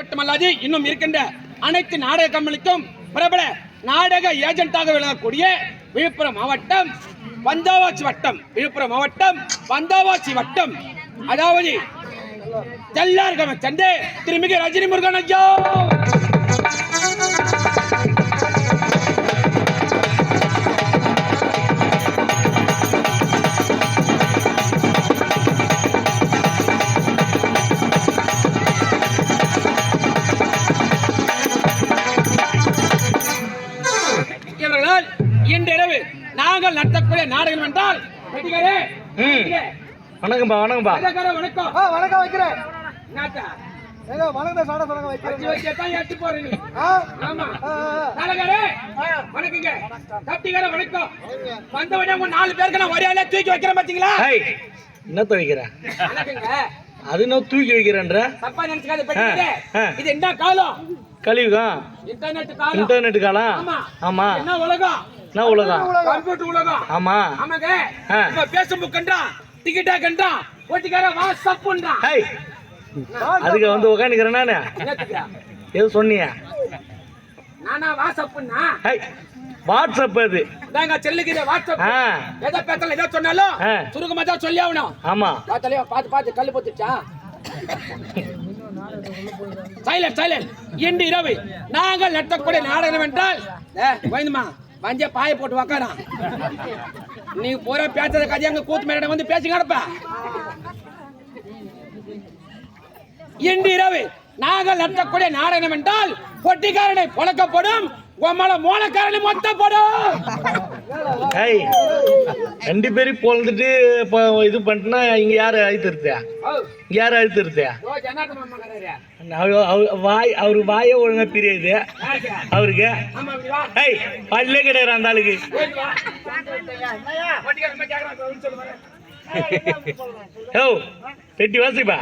மட்டுமல்லாது இன்னும் இருக்கின்ற அனைத்து நாடக கம்பெனிக்கும் பிரபல நாடக ஏஜென்ட்டாக விளங்கக்கூடிய விழுப்புரம் மாவட்டம் வந்தாவாச்சி வட்டம் விழுப்புரம் மாவட்டம் வந்தாவாச்சி வட்டம். அதாவது தெல்லார்கம சந்தே திருமிகு ரஜினி முருகன் ஐயா! இன்றிரவு நாங்கள் நடத்தக்கூடிய நாடகம் என்றால். இங்கே, வணக்கம்பா வணக்கம்பா வணக்கம் ஆ வணக்கம் வைக்கிறேன்? ஏதோ வணக்கம் சாட சொல்லுங்க வைக்கிறேன் வச்சு வச்சுதான் எடுத்து போற நீ. ஆ ஆமா. நாடகாரே, வணக்கங்க. கட்டிக்கார வணக்கம். வந்தவனே உங்க நாலு பேருக்கு நான் ஒரே தூக்கி வைக்கிறேன் பாத்தீங்களா? என்னத்த வைக்கிற வணக்கங்க. அது என்ன தூக்கி வைக்கிறேன்ற தப்பா நினைச்சுக்காத. இது என்ன காலம் கழிவுகம் இன்டர்நெட் காலம் ஆமா. என்ன உலகம்? என்ன உலகம் கம்ப்யூட்டர் உலகம். ஆமா. ஆமாங்க. இப்ப பேஸ்புக் கண்டா டிக்கெட்டா கண்டா ஓட்டிக்கார வாட்ஸ்அப்ன்றா ஹை அதுக்கு வந்து உக்காந்துக்கிறேன் நானு? எது சொன்னியா? நானா வாட்ஸ்அப்னா ஹை வாட்ஸ்அப் அது. நாங்க செல்லுகிற வாட்ஸ்அப் எதை பேசல எதை சொன்னாலும். சுருக்கமா தான் சொல்லி ஆகணும். ஆமா. பார்த்தாலே பார்த்து பார்த்து கல்லு பொத்துச்சா? சைலண்ட் சைலண்ட் இன்று இரவு நாங்கள் நடத்தக்கூடிய நாடகம் என்றால் வைந்துமா வஞ்ச பாய போட்டு உக்காரா? நீ போற பேசுற கதை அங்க கூத்து மேடம் வந்து பேசி கிடப்ப. இன்று இரவு நாங்கள் நடத்தக்கூடிய நாடகம் என்றால் பொட்டிக்காரனை பொழக்கப்படும் உம்மள மூலக்காரனை மொத்தப்படும் ஹை ரெண்டு பேரும் பொழுதுட்டு இப்போ இது பண்ணிட்டுனா இங்க யாரு அழுத்திருத்தியா இங்க யாரு அழுத்திருத்தியா வாய் அவரு வாயை ஒழுங்கா பிரியுது? அவருக்கு. ஹை பல்லே கிடையாது அந்த ஆளுக்கு. ஓ பெட்டி வாசிப்பா